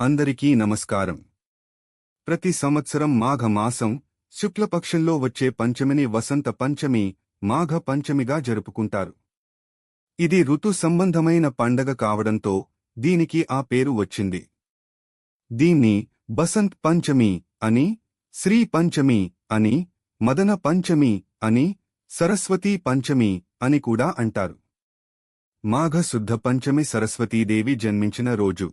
అందరికీ నమస్కారం. ప్రతి సంవత్సరం మాఘ మాసం శుక్లపక్షంలో వచ్చే పంచమిని వసంత పంచమి మాఘ పంచమిగా జరుపుకుంటారు. ఇది ఋతు సంబంధమైన పండగ కావడంతో దీనికి ఆ పేరు వచ్చింది. దీన్ని బసంత్ పంచమి అని శ్రీ పంచమి అని మదన పంచమి అని సరస్వతీ పంచమి అని కూడా అంటారు. మాఘ శుద్ధ పంచమి సరస్వతీదేవి జన్మించిన రోజు.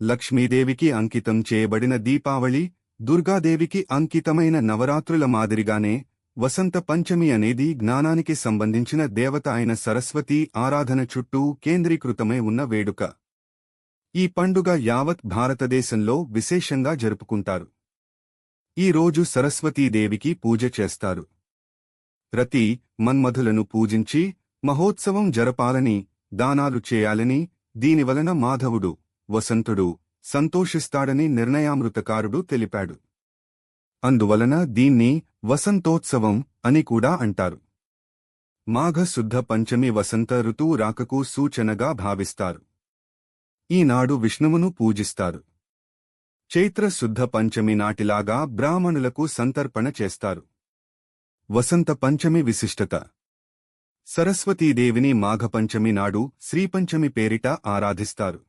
లక్ష్మీదేవికి అంకితం చేయబడిన దీపావళి దుర్గాదేవికి అంకితమైన నవరాత్రుల మాదిరిగానే వసంత పంచమి అనేది జ్ఞానానికి సంబంధించిన దేవత అయిన సరస్వతీ ఆరాధన చుట్టూ కేంద్రీకృతమై ఉన్న వేడుక. ఈ పండుగ యావత్ భారతదేశంలో విశేషంగా జరుపుకుంటారు. ఈ రోజు సరస్వతీదేవికి పూజ చేస్తారు. రతి మన్మధులను పూజించి మహోత్సవం జరపాలని దానాలు చేయాలని దీనివలన మాధవుడు వసంతుడు సంతోషిస్తాడని నిర్ణయామృతకారుడు తెలిపాడు. అందువలన దీన్ని వసంతోత్సవం అని కూడా అంటారు. మాఘ శుద్ధ పంచమి వసంత ఋతువు రాకకు సూచనగా భావిస్తారు. ఈనాడు విష్ణువును పూజిస్తారు. చైత్ర శుద్ధ పంచమి నాటిలాగా బ్రాహ్మణులకు సంతర్పణ చేస్తారు. వసంత పంచమి విశిష్టత. సరస్వతీదేవిని మాఘపంచమి నాడు శ్రీపంచమి పేరిట ఆరాధిస్తారు.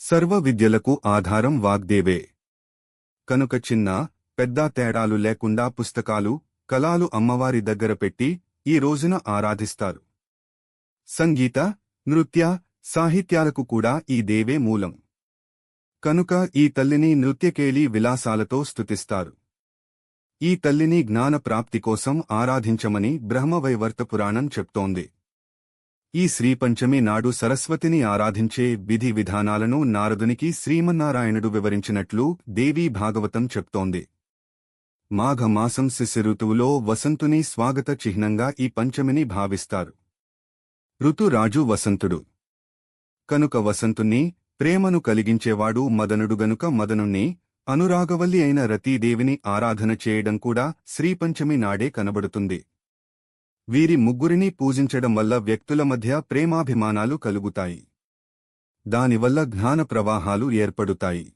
సర్వ విద్యలకు ఆధారం వాగ్దేవే. కనుక చిన్న పెద్ద తేడాలు లేకుండా పుస్తకాలు కళాలు అమ్మవారి దగ్గర పెట్టి ఈ రోజున ఆరాధిస్తారు. సంగీత నృత్య సాహిత్యాలకు కూడా ఈ దేవే మూలం. కనుక ఈ తల్లిని నృత్యకేళి విలాసాలతో స్తుతిస్తారు. ఈ తల్లిని జ్ఞానప్రాప్తి కోసం ఆరాధించమని బ్రహ్మవైవర్త పురాణం చెప్తోంది. ఈ శ్రీపంచమి నాడు సరస్వతిని ఆరాధించే విధి విధానాలను నారదునికి శ్రీమన్నారాయణుడు వివరించినట్లు దేవీ భాగవతం చెప్తోంది. మాఘమాసం శిశిఋతువులో వసంతుని స్వాగత చిహ్నంగా ఈ పంచమిని భావిస్తారు. ఋతురాజు వసంతుడు. కనుక వసంతుణ్ణి ప్రేమను కలిగించేవాడు మదనుడు గనుక మదనుణ్ణి అనురాగవల్లి అయిన రతీదేవిని ఆరాధన చేయడం కూడా శ్రీపంచమి నాడే కనబడుతుంది. వీరి ముగ్గురిని పూజించడం వల్ల వ్యక్తుల మధ్య ప్రేమాభిమానాలు కలుగుతాయి. దానివల్ల జ్ఞాన ప్రవాహాలు ఏర్పడుతాయి.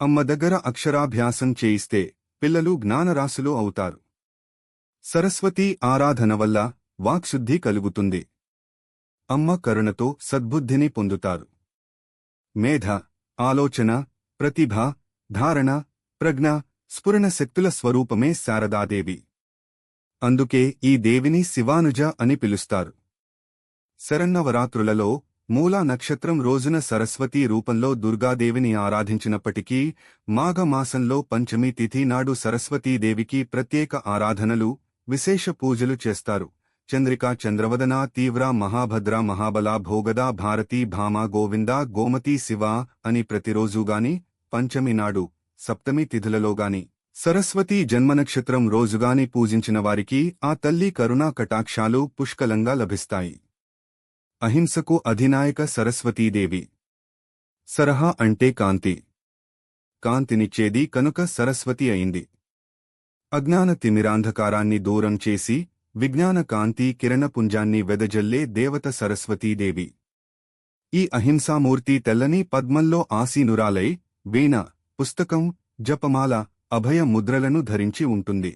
అమ్మ దగ్గర అక్షరాభ్యాసం చేయిస్తే పిల్లలు జ్ఞానరాశులు అవుతారు. సరస్వతీ ఆరాధన వల్ల వాక్శుద్ధి కలుగుతుంది. అమ్మ కరుణతో సద్బుద్ధిని పొందుతారు. మేధ ఆలోచన ప్రతిభ ధారణ ప్రజ్ఞ స్ఫురణ శక్తుల స్వరూపమే శారదాదేవి. అందుకే ఈ దేవిని శివానుజ అని పిలుస్తారు. శరన్నవరాత్రులలో మూలా నక్షత్రం రోజున సరస్వతీ రూపంలో దుర్గాదేవిని ఆరాధించినప్పటికీ మాఘమాసంలో పంచమి తిథి నాడు సరస్వతీదేవికి ప్రత్యేక ఆరాధనలు విశేష పూజలు చేస్తారు. చంద్రికా చంద్రవదన తీవ్ర మహాభద్ర మహాబల భోగద భారతీ భామ గోవింద గోమతీ శివ అని ప్రతిరోజుగాని పంచమి నాడు సప్తమి తిథులలోగాని సరస్వతీ జన్మనక్షత్రం రోజుగాని పూజించిన వారికి ఆ తల్లి కరుణా కటాక్షాలు పుష్కలంగా లభిస్తాయి. అహింసకు అధినాయక సరస్వతీదేవి. సరహా అంటే కాంతి. కాంతినిచ్చేది కనుక సరస్వతి అయింది. అజ్ఞాన తిమిరాంధకారాన్ని దూరం చేసి విజ్ఞాన కాంతి కిరణపుంజాన్ని వెదజల్లే దేవత సరస్వతీదేవి. ఈ అహింసామూర్తి తెల్లని పద్మంలో ఆసీనురాలై వీణ పుస్తకం జపమాల అభయ ముద్రలను ధరించి ఉంటుంది.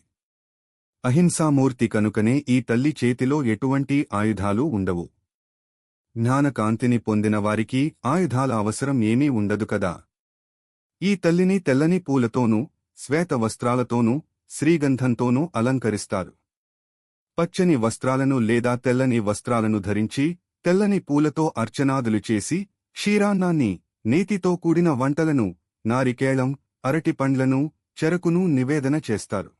అహింసామూర్తి కనుకనే ఈ తల్లి చేతిలో ఎటువంటి ఆయుధాలు ఉండవు. జ్ఞానకాంతిని పొందిన వారికి ఆయుధాల అవసరం ఏమీ ఉండదు కదా. ఈ తల్లిని తెల్లని పూలతోనూ శ్వేత వస్త్రాలతోనూ శ్రీగంధంతోనూ అలంకరిస్తారు. పచ్చని వస్త్రాలను లేదా తెల్లని వస్త్రాలను ధరించి తెల్లని పూలతో అర్చనాదులు చేసి క్షీరాన్నాన్ని నేతితో కూడిన వంటలను నారికేళం అరటిపండ్లను చెరకును నివేదన చేస్తారు.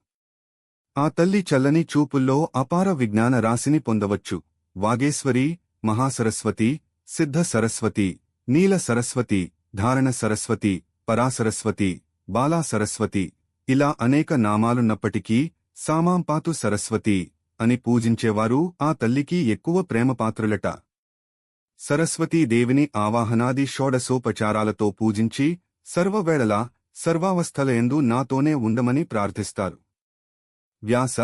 ఆ తల్లి చల్లని చూపుల్లో అపార విజ్ఞాన రాశిని పొందవచ్చు. వాగేశ్వరి మహాసరస్వతి సిద్ధ సరస్వతి నీల సరస్వతి ధారణ సరస్వతి పరాసరస్వతి బాలా సరస్వతి ఇలా అనేక నామాలున్నప్పటికీ సామాంపాతు సరస్వతి అని పూజించేవారు ఆ తల్లికి ఎక్కువ ప్రేమపాత్రులట. సరస్వతీదేవిని ఆవాహనాది షోడసోపచారాలతో పూజించి సర్వవేళలా సర్వావస్థలయందు నాతోనే ఉండమని ప్రార్థిస్తారు. వ్యాస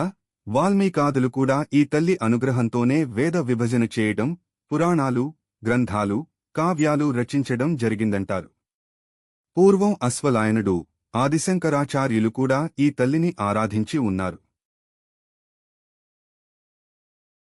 వాల్మీకాదులు కూడా ఈ తల్లి అనుగ్రహంతోనే వేద విభజన చేయడం పురాణాలు గ్రంథాలు కావ్యాలు రచించడం జరిగిందంటారు. పూర్వం అశ్వలాయనుడు ఆదిశంకరాచార్యులు కూడా ఈ తల్లిని ఆరాధించి ఉన్నారు.